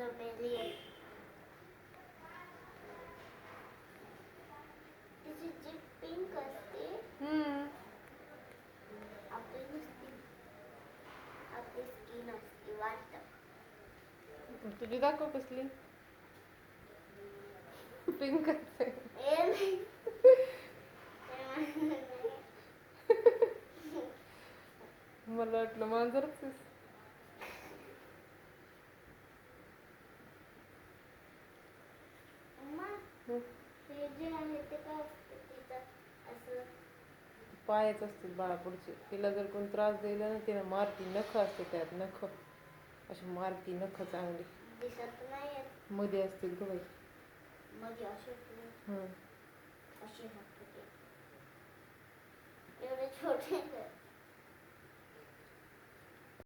आहे तिची जीभ पिंक असते हम्म आपली नुसती आपली स्किन असते वाटतं तुझी दाखव कसली पिंक ए नाही. मला वाटलं मांजरच आहेस. हे जे आहे ते काय असतं असं पायच असतील बाळापुढचे. तिला जर कोण त्रास दिला ना तिला मारती नख असते त्यात नख. अशी मारती नख चांगली. दिसत नाही मध्ये असतील गं बाई. मध्ये असे हं. असे हात होते एवढे छोटे